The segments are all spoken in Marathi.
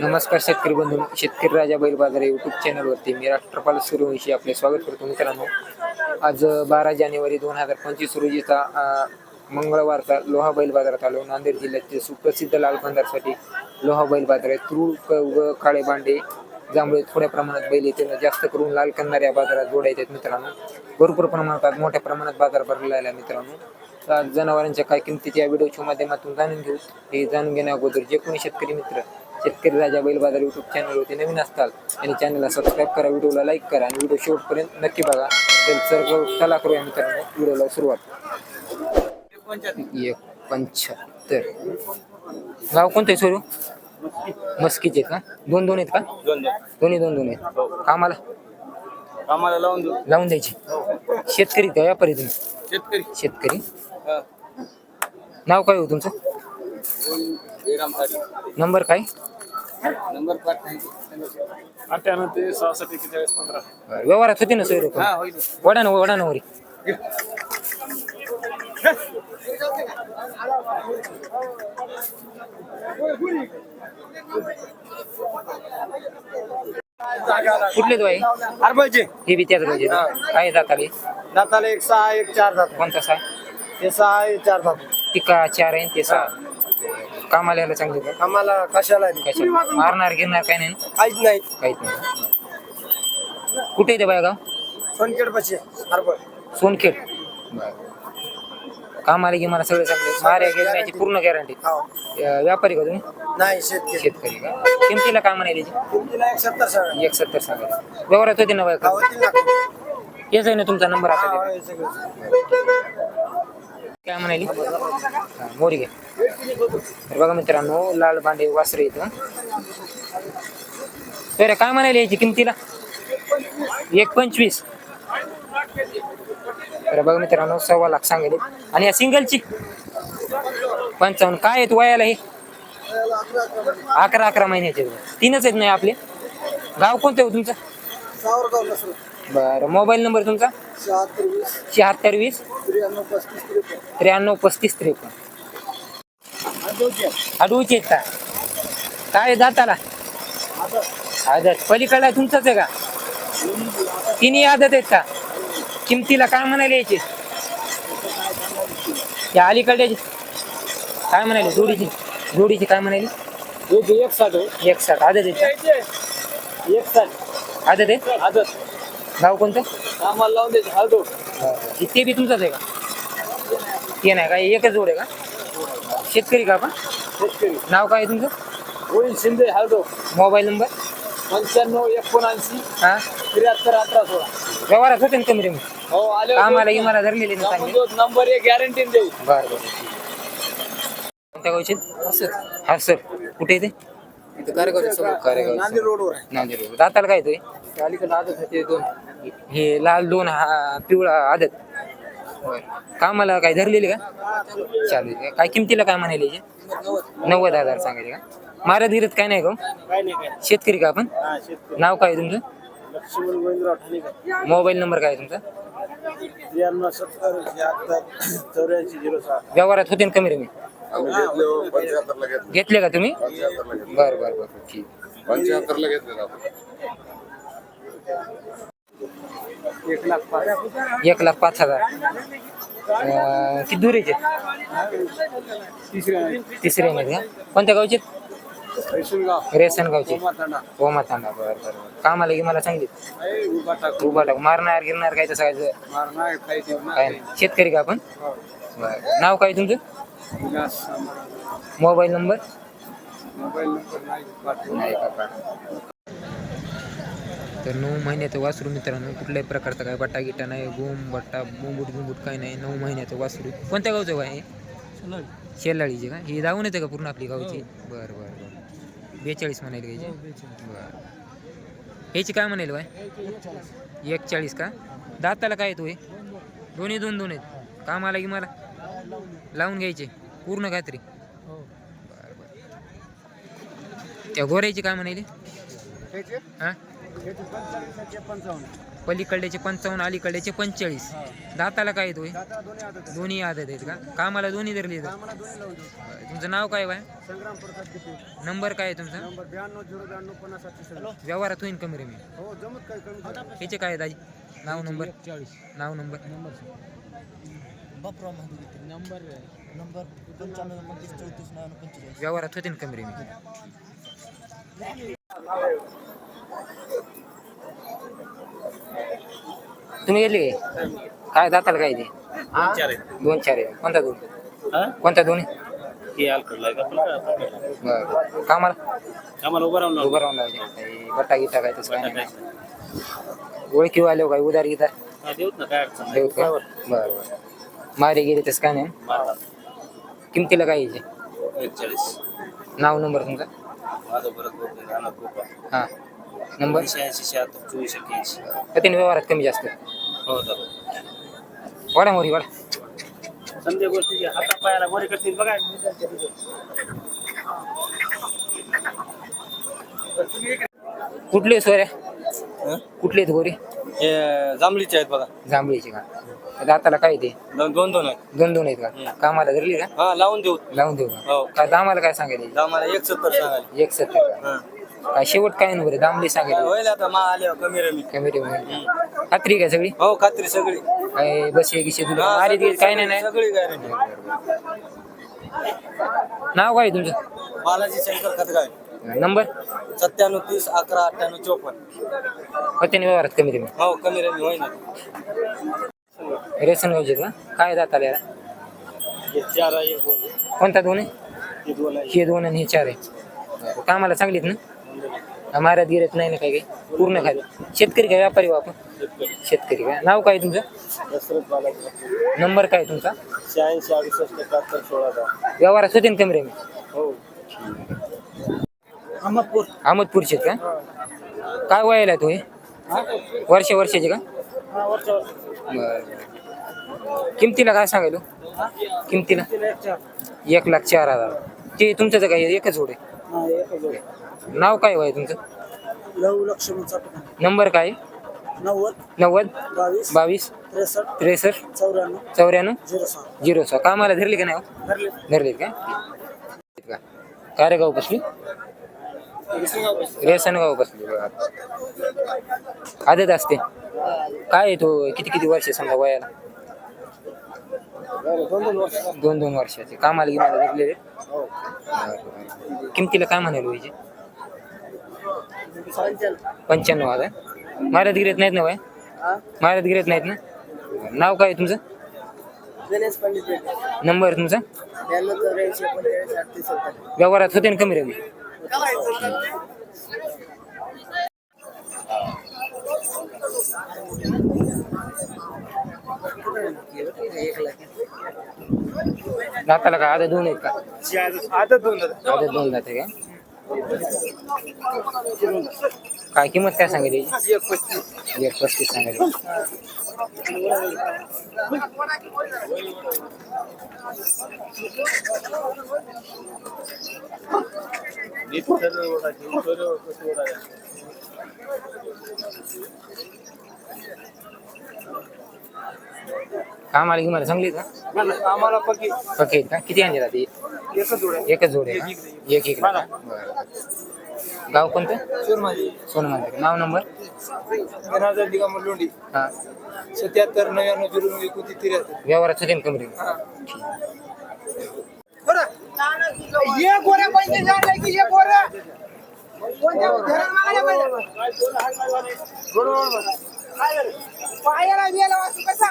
नमस्कार शेतकरी बंधू शेतकरी राजा बैल बाजार युट्यूब चॅनलवरती मी राष्ट्रपाल सूर्यवंशी आपले स्वागत करतो मित्रांनो. आज बारा जानेवारी दोन हजार पंचवीस रोजीचा मंगळवारचा लोहा बैल बाजारात आलो. नांदेड जिल्ह्याचे सुप्रसिद्ध लालखंदारसाठी लोहा बैल बाजार आहे. तुरुळ व काळे बांडे जांभळे थोड्या प्रमाणात बैल येते. जास्त करून लाल कंदार या बाजारात जोडायचे आहेत मित्रांनो. भरपूर प्रमाणात आज मोठ्या प्रमाणात बाजार भरलेला आहे मित्रांनो. आज जनावरांच्या काय किमतीच्या या व्हिडिओच्या माध्यमातून जाणून घेऊ. हे जाणून घेण्या अगोदर जे कोणी शेतकरी मित्र शेतकरी राजा बैल बाजार युट्यूब चॅनलवरती नवीन असताल आणि चॅनलला सबस्क्राईब करा व्हिडिओला लाईक करा आणि व्हिडिओ शेवटपर्यंत नक्की बघा. तर सर्व चला करूया मित्रांनो व्हिडिओला सुरुवात. एक पंच्याहत्तर गाव कोणतं आहे सोरू मस्कीचे का? दोन दोन आहेत का? दोन्ही दोन दोन आहेत. कामाला? आम्हाला लावून लावून द्यायची. शेतकरी का? व्यापारी तुम्ही? शेतकरी. शेतकरी? हा. नाव काय हो तुमचं? नंबर काय? नंबर अठ्ठ्याण्णव ते पंधरा? व्यवहारात होती ना सोयरो हा होईल. वडा ना वडा ना वरी कुठले तो आहे हरबळचे हे बी त्याच रोज काय जात आले दाताला एक सहा एक चार दात कोणता सा ते सहा एक चार दात टिका चार आहे ते सहा? कामाला यायला चांगले का? आम्हाला कशाला कशा मारणार गिरणार काय नाही ना? काहीच नाही. काहीच नाही. कुठे येते बाय गाव? सोनखेड पाशी हरबळ सोनखेड. कामाला की मला सगळं चांगले माऱ्या गिरण्याची पूर्ण गॅरंटी व्यापारी का तुम्ही? नाही शेतकरी. शेतकरी का? किमतीला काय म्हणाली किमतीला एक सत्तर सांगा एक सत्तर सांगायला व्यवहारात होते ना बाय? का होतील ना. हेच आहे ना तुमचा नंबर आता हा, देतो. हे सगळं. काय म्हणाली? मोरी घ्या तर बघा मित्रांनो लाल बांडे वासरे इथं. तर काय म्हणाली याची किमतीला? एक पंचवीस. तर बघा मित्रांनो सव्वा लाख सांगेल. आणि या सिंगलची पंचावन्न. काय आहेत वयाला हे? अकरा अकरा महिन्याचे. तीनच आहेत नाही आपले? गाव कोणतं आहे हो तुमचं? बरं. मोबाईल नंबर तुमचा? शहात्तर वीस. शहात्तर वीस. त्र्याण्णव पस्तीस त्रेपन्न. त्र्याण्णव पस्तीस त्रेपन्न. अडूच आहेत का? काय दाताला? आदत. पलीकडला आहे तुमचंच आहे का? तिन्ही आदत आहेत का? किमतीला काय म्हणाले याचे? त्या अलीकडल्याची. काय म्हणाले? जोडीची. जोडीची काय म्हणाली? एक साठ एक साठ आदत आहेत का? एक साठ आदत आहे आदत. गाव कोणतं? आम्हाला लावून द्यायचं हळदो ते बी तुमचंच आहे का? ते नाही काय एकच जोड आहे का? शेतकरी का आपण? शेतकरी. नाव काय आहे तुमचं? गोविंद शिंदे हळदो मोबाईल नंबर? पंच्याण्णव एकोणऐंशी हा? त्र्याहत्तर अठरा सोळा. व्यवहारात होते ना कमी रेमी हो आले कामाला गिमाला धरलेले ना चांगले. नंबर एक गॅरंटी देऊ. बर बर. कोणत्या गावचे? हा सर कुठे येते नांदेड रोडवर आहे. नांदेड दाताला काय येतोय अलीकडे आदत होते दोन. हे लाल दोन हा पिवळा आदत. होय. कामाला काय धरलेले का? चालेल? काय किमतीला काय म्हणाले? नव्वद हजार सांगायचे का? मारत गिरत काय नाही का हो? काय नाही काय शेतकरी का आपण? हा शेतकरी. नाव काय आहे तुमचं? मोबाईल नंबर काय आहे तुमचा? व्यवहारात होते ना कमी रेमी? घेतले हो, घेतले. का तुम्ही? बर बर बर. ठीक. पंच्याहत्तरला घेतले आपण. एक लाख पाच एक लाख पाच हजार. अं, किती दुरीचे तिसऱ्या तिसरे का? कोणत्या गावचे रेशनगाव रेसन गावचे मातांडा ओमा तांडा बर बर. कामाला की मला सांगितले. आहे उभा टाकू उभा टाक मारणार गिरणार काय तसं काय मारणार काही काय नाही. शेतकरी का आपण? बरं. नाव काय तुमचं? Vilas mobile number? Mobile number नाही पाठवू नाही का तर नऊ महिन्याचं वासरू मित्रांनो कुठल्याही प्रकारचा काय बट्टा गिट्टा नाही गोम बट्टा बोंबूट बिंबूट काही नाही नऊ महिन्याचं वासरू. कोणत्या गावचं काय शेलाळीचे का? ही जाऊन येते का पूर्ण आपली गावची? बरं बरं बरं. बेचाळीस म्हणायला घ्यायची बरं. ह्याची काय म्हणाल बाय? एक चाळीस का? दाताला काय येतो हे? दोन्ही दोन दोन आहेत. कामाला की मला लावून घ्यायचे. पूर्ण काहीतरी बरं बरं. त्या गोऱ्याची काय म्हणाली हां? पलीकडल्याचे पंचावन्न अलीकडल्याचे पंचेचाळीस. दाताला काय येतोय? दोन्ही आदत आहेत. का? कामाला दोन्ही धरले तुमचं नाव काय बाय? संग्राम प्रसाद किती? नंबर काय आहे तुमचा? नंबर ब्याण्णव झिरो ब्याण्णव पन्नास सातशे सव्वीस व्यवहारात होईल कमी रे मी हो जमत काय दाजी? नाव नंबर? नाव नंबर? नंबर व्यवहारात होते कमी रे मी तुम्ही गेले? काय? काय दाताला काय ते? दोन चार आहे कोणता दोन? कोणता दोन? आहे? बरं. कामाला? आम्हाला उभं राहून उभं राहून लावायचे काही बट्टा गिटा काय तसं काय नाही. ओळखी आलो काय उदार गिटार देऊत ना काय अडचण देऊ का? बरं बरं. मारे गेले तसं काय नाही? किमतीला काय यायचे नाव नंबर तुमचा? माझं हां. नंबर? शहाऐंशी शहात्तर चोवीस एक्क्याऐंशी. कधी व्यवहारात कमी जास्त? हो तर वाडा मोरी वाडा संध्या गोष्टी हाता पायाला बरे करतील बघा. कुठले सोऱ्या? कुठले आहेत गोरी? हे जांभळीचे आहेत बघा. जांभळीचे का? दाताला काय ते? दोन दोन दोन आहेत. दोन दोन आहेत का? कामाला धरली का? हा लावून देऊ. लावून देऊ का? हो. काय दामाला काय सांगायला आम्हाला एक सत्तर सांगायला. एक सत्तर का काय शेवट काय ना बरं दामली सांगायला होईल आता मा आले कमी रमी. कॅमेरे खात्री काय सगळी? हो खात्री सगळी. काय बसे गिसे तुला? हा, मारी सगळी- काय नाही नाही सगळी काय नाही. नाव काय तुमचं? बालाजी शंकर खतगाव नंबर? सत्त्याण्णव तीस अकरा अठ्ठ्याण्णव चोपन्न. होते व्यवहारात कमी तुम्ही हो कमी रमी होईल रेशन गावचे का? काय दाताला याला? चार आहे दोन कोणता दोन आहे? हे दोन आहे. हे दोन आणि हे चार आहे. कामाला चांगलीत ना? मारत गिरत नाही ना काही काही? पूर्ण खाली. शेतकरी काय? व्यापारी बापा शेतकरी काय नाव काय तुमचं? बालाजी. नंबर काय तुमचा? शहाऐंशी अडुसष्ट एकाहत्तर सोळा दहा. व्यवहारात होते ना कमी रे हो. अहमदपूर. अहमदपूरचे का? काय वयाला आहे तो हे? वर्ष वर्षाचे का? हा बरं. किमतीला काय सांगायलो? किमतीला? एक लाख चार हजार. ते तुमचं तर काय एकच जोड आहे. हा. नाव काय वय तुमचं? लक्ष्मण नंबर काय? नव्वद नव्वद बावीस बावीस त्रेसष्ट त्रेसष्ट चौऱ्याण्णव चौऱ्याण्णव झिरो सहा. झिरो सहा. कामाला धरले का नाही हो? धरले. धरलेत का? का कारेगाव बसली रेसनगाव बसली आदत असते. काय आहे तो? किती किती वर्ष समजा वयाला? दोन दोन वर्ष दोन दोन वर्षाचे. कामाला गिमाला धरलेले? किमतीला काय म्हणाल वयचे पंच्याण्णव हजार महाराज गिरत नाहीत ना वय महाराज गिरत नाहीत ना? नाव काय आहे तुमचं? गणेश पंडित नंबर तुमचा? ब्याण्णव चौऱ्याऐंशी एकोणचाळीस अडतीस सत्तर व्यवहारात होते ना कमी रमी दाताला का आधा दोन आहेत का? आता दोन आधा दोन जाते का? काय किंमत काय सांगितली? एक पस्तीस सांगितली. कामाला गिमाला चांगली का? आम्हाला पक्के. आहेत का? किती अंडी राहते एकच जोड आहे. एकच जोड आहे का? एक एक. गाव कोणतं? शिवमाजी सोनमंदिर नाव नंबर? गणाधर दिगंबर लोंढी. हा. सत्याहत्तर नव्याण्णव झिरो नऊ एकोणतीस त्र्याहत्तर. व्यवहारात होते ना कमी रमी ये गोऱ्या पैसे झाले की ये गोऱ्या पायाला गेला वाचू कसा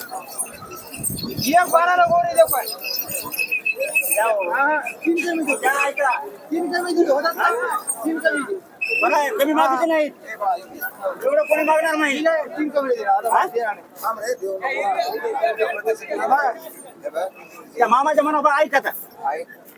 ये बाराला गोरे देऊ काय? तीन कमी तीन कमी होतात ना तीन कमी कमी मागितले नाही? एवढं कोणी मागणार नाही. तीन कमी या मामाच्या मनावर ऐका बरोबर आहे का दे ना मला नाही, तेवढं नसेल नाही तिच्या मनावर आता. कशी द्यायचं?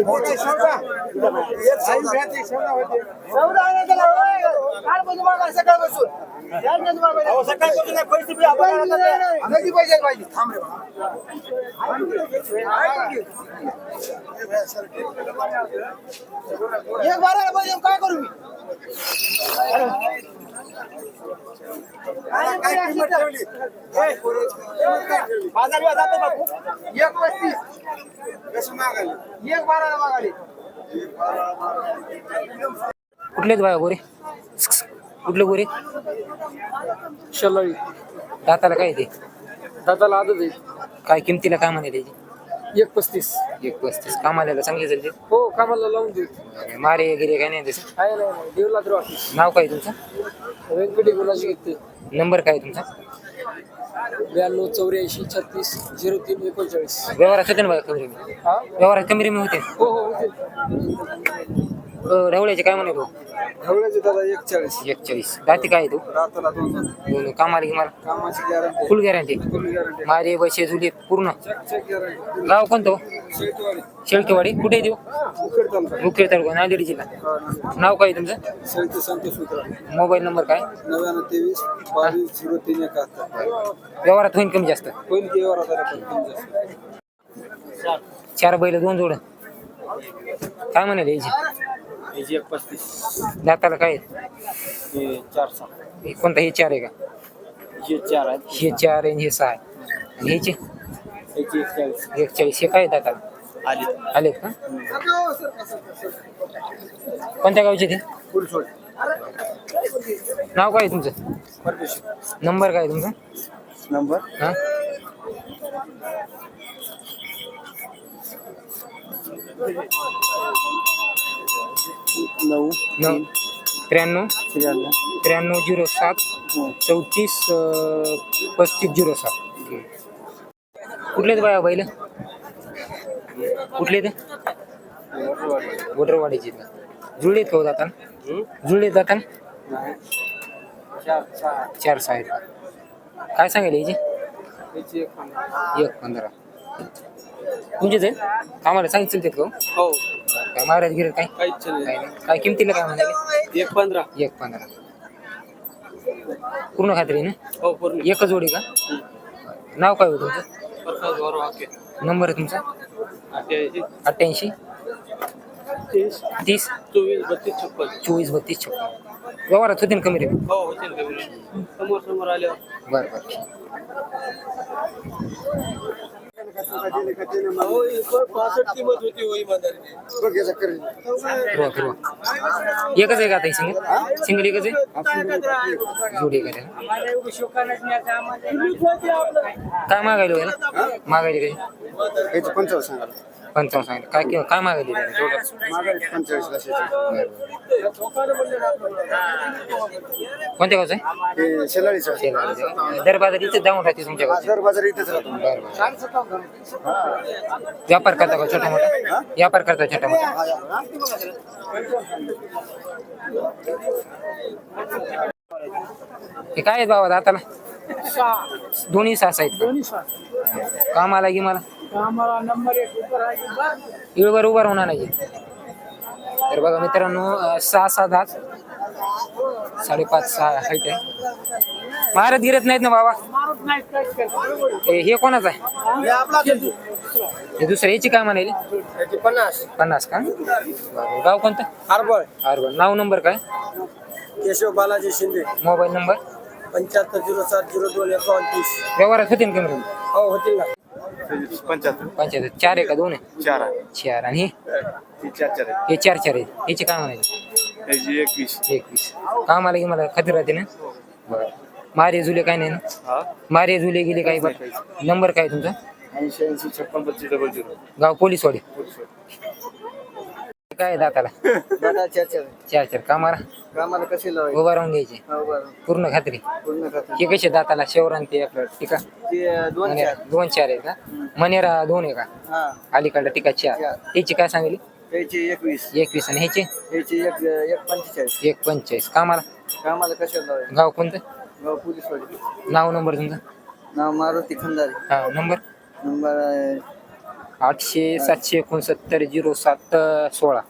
बाळा. एक बाराला पाहिजे काय करू मी? बाजार बिजार जातो बापू. एक पस्तीस कशी मागायली एक बाराला मागायली कुठलेच बाया गोरे? कुठले गोरे? शल्लाळी दाताला काय ते? दादाला आदत आहे. काय किमतीला काय म्हणे त्याची? एक पस्तीस. एक पस्तीस. कामाला चांगले चालते हो कामाला लावून देऊ. मारे वगैरे काय नाही तसं काय नाही देवला तर ऑफिस नाव काय तुमचं? व्यंकटी गुलाशी घेते नंबर काय तुमचा? ब्याण्णव चौऱ्याऐंशी छत्तीस झिरो तीन एकोणचाळीस. व्यवहारात होते ना बाया कमी रेमी हा? व्यवहारात कमी रेमी होते. हो हो होते. अं, ढवळ्याचे काय म्हणे तो ढवळ्याचे दादा एक चाळीस एकचाळीस. दाती काय तो? राताला दोन दोन कामाला गिमाला? कामाची guarantee full guarantee full guarantee मारे बसे जुले पूर्ण. चेक चेक गॅरंटी गाव कोणतं? शेतवाडी शेळकेवाडी. कुठे देऊ उकड तालुका. मुखेड तालुका नांदेड जिल्हा. नाव काय तुमचं? शेळके संतोष मित्रा. मोबाईल नंबर काय? नव्याण्णव तेवीस बावीस झिरो तीन एकाहत्तर. व्यवहारात होईल कमी जास्त. होईल की वर आता चार बैल दोन जोड. काय म्हणाले याची? याची एक पस्तीस. दाताला काय? हे चार सहा. हे कोणता? हे चार आहे का? हे चार आहेत. हे चार आहे आणि हे सहा. आहे आणि ह्याचे याची एक चाळीस एकचाळीस. हे काय आहे दाताला आली. आले का? कोणत्या गावचे ते? नाव काय आहे तुमचं? परदेशी. नंबर काय आहे तुमचा? नंबर? हां? नऊ नऊ. त्र्याण्णव. त्र्याण्णव. त्र्याण्णव झिरो सात. चौतीस अं, पस्तीस झिरो सात. कुठले आहेत बाया बैल? कुठले ते? वडरवाडीचे का? जुळलेत का हो जातान? जुळलेत जातान? चार सहा. आहेत काय सांगेल याची? एक पंधरा. तुमचेच आहेत? कामाला सांगितलं ते का हो? काय महाराज गिरत काय? काहीच काय नाही. नाही. काय किमतीला काय म्हणाले? एक पंधरा. एक पंधरा. पूर्ण खात्री ना? हो पूर्ण. एकच जोडी का? नाव काय हो तुमचं? प्रकाश गौरव हाके. नंबर आहे तुमचा? अठ्ठ्याऐंशी. अठ्ठ्याऐंशी. तीस. तीस. चोवीस बत्तीस छप्पन. चोवीस बत्तीस छप्पन. व्यवहारात होते ना कमी रे हो होतील कमी समोर समोर आल्यावर. बरं बरं. किंमत होती हो एकच आहे का आता ही सिंगल? सिंगल एकच आहे? जोडी एकच आहे काय मागायला होईल मागायले काय याचं पंचावन्न पंचावन्न सांगितलं काय किंवा काय? तेवढं. मागायला पंचेचाळीस लाखाची कोणत्या गावचं आहे हे शेलाळीचं आहे. शेलार. दर बाजार इथं जाऊन राहते तुमच्या गावची बाजार बाजार इथेच राहतो बरं बरं व्यापार करता का छोटा मोठा व्यापार करता छोटा मोठा हे काय आहेत बाबा दाताला दोन्ही सास आहेत का? कामाला की मला इळवर उभा राहून आणायचे. तर बघा मित्रांनो अं, सहा सहा दात साडेपाच सहा हाईट आहे. महाराज गिरत नाहीत ना बाबा? हे हे कोणाचं आहे? हे? आपला हे दुसरं याची काय म्हणाली? याची पन्नास. पन्नास का? बरं. गाव कोणतं? हरबळ. अरे नाव नंबर काय? केशव बालाजी शिंदे. Mobile number? पंच्याहत्तर झिरो सात झिरो दोन एकोणतीस व्यवहारात होते ना कमी? हो होतील ना. पंच्याहत्तर. पंचायत चार आहे का दोन आहे? चार आहे. चार. आणि हे? ती चार चार आहे हे चार चार आहेत. याचे काय म्हणाले त्याची एकवीस. एकवीस. कामाला की मला खात्री राहते ना? बरं. मारे जुले काय नाही ना? हा? मारे जुले गेले काही बरं नंबर काय तुमचा? ऐंशी ऐंशी छप्पन पच्चीस डबल झिरो गाव पोलीसवाडी. काय दाताला? दादा चार चार चार कामाला? कामाला कसे लावायचे? उभा राहून घ्यायचे. हो बरं. पूर्ण खात्री. पूर्ण खाते हे कसे दाताला? शेवरान ते आपलं टिका. ते दोन मनेरा चार. दोन चार आहे का? मनेरा दोन आहे का? हा. अलीकडला टिका चार. त्याची काय सांगली? त्याचे एकवीस. एकवीस आणि ह्याचे? याचे एक एक पंचेचाळीस. एक पंचेचाळीस. कामाला? कामाला कशाला लावायचे? गाव कोणतं? गाव पोलीसवाडी नाव नंबर तुमचा? नाव मारुती खंदारे. हा नंबर? नंबर आठशे सातशे एकोणसत्तर झिरो सात सोळा.